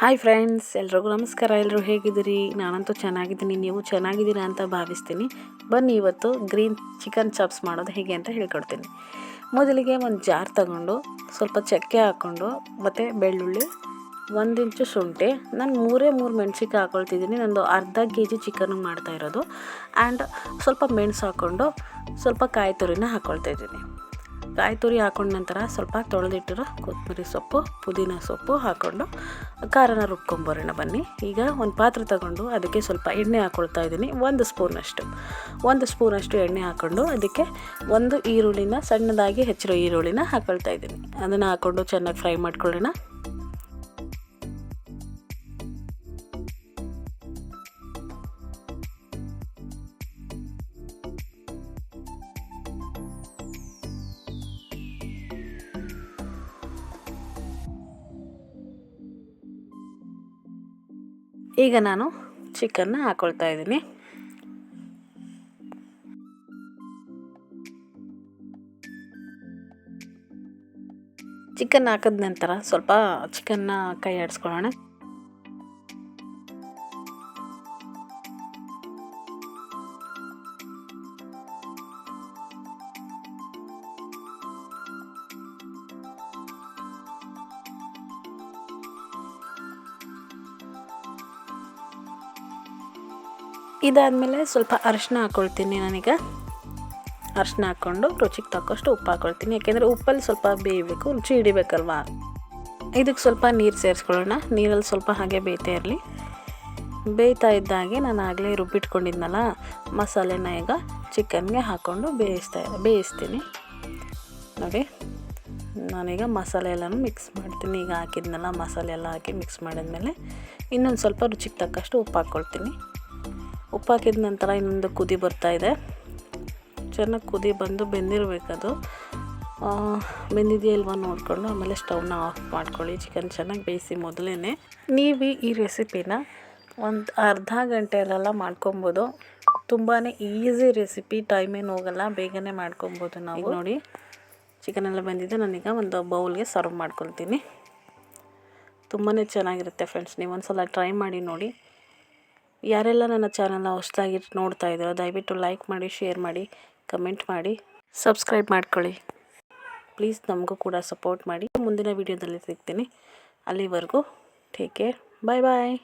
Hi friends, ಎಲ್ರಿಗೂ ನಮಸ್ಕಾರ. ಎಲ್ಲರೂ ಹೇಗಿದ್ದೀರಿ? ನಾನಂತೂ ಚೆನ್ನಾಗಿದ್ದೀನಿ. ನೀವು ಚೆನ್ನಾಗಿದ್ದೀರಾ ಅಂತ ಭಾವಿಸ್ತೀನಿ. ಬನ್ನಿ ಇವತ್ತು ಗ್ರೀನ್ ಚಿಕನ್ ಚಾಪ್ಸ್ ಮಾಡೋದು ಹೇಗೆ ಅಂತ ಹೇಳ್ಕೊಡ್ತೀನಿ. ಮೊದಲಿಗೆ ಒಂದು ಜಾರ್ ತಗೊಂಡು ಸ್ವಲ್ಪ ಚಕ್ಕೆ ಹಾಕ್ಕೊಂಡು, ಮತ್ತು ಬೆಳ್ಳುಳ್ಳಿ, ಒಂದು ಇಂಚು ಶುಂಠಿ. ನಾನು ಮೂರೇ ಮೂರು ಮೆಣ್ಸಿನ್ಕಾಯಿ ಹಾಕ್ಕೊಳ್ತಿದ್ದೀನಿ ನಂದು ಅರ್ಧ ಕೆ ಜಿ ಚಿಕನ್ ಮಾಡ್ತಾ ಇರೋದು. ಆ್ಯಂಡ್ ಸ್ವಲ್ಪ ಮೆಣಸು ಹಾಕ್ಕೊಂಡು ಸ್ವಲ್ಪ ಕಾಯಿ ತುರಿನ ಹಾಕ್ಕೊಳ್ತಾ ಇದ್ದೀನಿ. ಕಾಯಿ ತುರಿ ಹಾಕೊಂಡ ನಂತರ ಸ್ವಲ್ಪ ತೊಳೆದಿಟ್ಟಿರೋ ಕೊತ್ತಂಬರಿ ಸೊಪ್ಪು, ಪುದೀನ ಸೊಪ್ಪು ಹಾಕ್ಕೊಂಡು ಖಾರನ ರುಬ್ಕೊಂಬರೋಣ ಬನ್ನಿ. ಈಗ ಒಂದು ಪಾತ್ರೆ ತಗೊಂಡು ಅದಕ್ಕೆ ಸ್ವಲ್ಪ ಎಣ್ಣೆ ಹಾಕ್ಕೊಳ್ತಾ ಇದ್ದೀನಿ. ಒಂದು ಸ್ಪೂನಷ್ಟು ಒಂದು ಸ್ಪೂನಷ್ಟು ಎಣ್ಣೆ ಹಾಕ್ಕೊಂಡು ಅದಕ್ಕೆ ಒಂದು ಈರುಳ್ಳಿನ ಸಣ್ಣದಾಗಿ ಹೆಚ್ಚಿರೋ ಈರುಳ್ಳಿನ ಹಾಕ್ಕೊಳ್ತಾ ಇದ್ದೀನಿ. ಅದನ್ನು ಹಾಕ್ಕೊಂಡು ಚೆನ್ನಾಗಿ ಫ್ರೈ ಮಾಡ್ಕೊಳ್ಳೋಣ. ಈಗ ನಾನು ಚಿಕನ್ನ ಹಾಕ್ಕೊಳ್ತಾ ಇದ್ದೀನಿ. ಚಿಕನ್ ಹಾಕಿದ ನಂತರ ಸ್ವಲ್ಪ ಚಿಕನ್ನ ಕೈ ಆಡಿಸ್ಕೊಳ್ಳೋಣ. ಇದಾದಮೇಲೆ ಸ್ವಲ್ಪ ಅರಿಶಿನ ಹಾಕ್ಕೊಳ್ತೀನಿ ನಾನೀಗ. ಅರಿಶಿನ ಹಾಕ್ಕೊಂಡು ರುಚಿಗೆ ತಕ್ಕಷ್ಟು ಉಪ್ಪು ಹಾಕ್ಕೊಳ್ತೀನಿ ಯಾಕೆಂದರೆ ಉಪ್ಪಲ್ಲಿ ಸ್ವಲ್ಪ ಬೇಯಬೇಕು, ರುಚಿ ಹಿಡಿಬೇಕಲ್ವಾ? ಇದಕ್ಕೆ ಸ್ವಲ್ಪ ನೀರು ಸೇರಿಸ್ಕೊಳ್ಳೋಣ. ನೀರಲ್ಲಿ ಸ್ವಲ್ಪ ಹಾಗೆ ಬೇಯ್ತಾ ಇರಲಿ. ಬೇಯ್ತಾ ಇದ್ದಾಗೆ ನಾನು ಆಗಲೇ ರುಬ್ಬಿಟ್ಕೊಂಡಿದ್ನಲ್ಲ, ಮಸಾಲೆನ ಈಗ ಚಿಕನ್ಗೆ ಹಾಕ್ಕೊಂಡು ಬೇಯಿಸ್ತಾ ಬೇಯಿಸ್ತೀನಿ. ನೋಡಿ, ನಾನೀಗ ಮಸಾಲೆ ಎಲ್ಲನೂ ಮಿಕ್ಸ್ ಮಾಡ್ತೀನಿ. ಈಗ ಹಾಕಿದ್ನಲ್ಲ, ಮಸಾಲೆ ಎಲ್ಲ ಹಾಕಿ ಮಿಕ್ಸ್ ಮಾಡಿದ್ಮೇಲೆ ಇನ್ನೊಂದು ಸ್ವಲ್ಪ ರುಚಿಗೆ ತಕ್ಕಷ್ಟು ಉಪ್ಪು ಹಾಕ್ಕೊಳ್ತೀನಿ ಉಪ್ಪು ಹಾಕಿದ ನಂತರ ಇನ್ನೊಂದು ಕುದಿ ಬರ್ತಾ ಇದೆ. ಚೆನ್ನಾಗಿ ಕುದಿ ಬಂದು ಬೆಂದಿರಬೇಕದು. ಬೆಂದಿದೆಯಾ ಇಲ್ವಾ ನೋಡಿಕೊಂಡು ಆಮೇಲೆ ಸ್ಟವ್ನ ಆಫ್ ಮಾಡ್ಕೊಳ್ಳಿ. ಚಿಕನ್ ಚೆನ್ನಾಗಿ ಬೇಯಿಸಿ ಮೊದಲೇ ನೀವು ಈ ರೆಸಿಪಿನ ಒಂದು ಅರ್ಧ ಗಂಟೆಯಲ್ಲೆಲ್ಲ ಮಾಡ್ಕೊಬೋದು. ತುಂಬಾ ಈಸಿ ರೆಸಿಪಿ. ಟೈಮ್ ಏನು ಹೋಗಲ್ಲ, ಬೇಗನೆ ಮಾಡ್ಕೊಬೋದು ನಾವು. ನೋಡಿ, ಚಿಕನ್ ಎಲ್ಲ ಬಂದಿದೆ. ನಾನೀಗ ಒಂದು ಬೌಲ್ಗೆ ಸರ್ವ್ ಮಾಡ್ಕೊಳ್ತೀನಿ. ತುಂಬಾ ಚೆನ್ನಾಗಿರುತ್ತೆ ಫ್ರೆಂಡ್ಸ್ ನೀವು ಒಂದು ಸಲ ಟ್ರೈ ಮಾಡಿ ನೋಡಿ. ಯಾರೆಲ್ಲ ನನ್ನ ಚಾನಲ್ನ ಹೊಸದಾಗಿ ನೋಡ್ತಾ ಇದ್ದೀರೋ ದಯವಿಟ್ಟು ಲೈಕ್ ಮಾಡಿ ಶೇರ್ ಮಾಡಿ ಕಮೆಂಟ್ ಮಾಡಿ ಸಬ್ಸ್ಕ್ರೈಬ್ ಮಾಡ್ಕೊಳ್ಳಿ. ಪ್ಲೀಸ್ ನಮಗೂ ಕೂಡ ಸಪೋರ್ಟ್ ಮಾಡಿ. ಮುಂದಿನ ವೀಡಿಯೋದಲ್ಲಿ ಸಿಗ್ತೀನಿ. ಅಲ್ಲಿವರೆಗೂ ಟೇಕ್ ಕೇರ್ ಬಾಯ್ ಬಾಯ್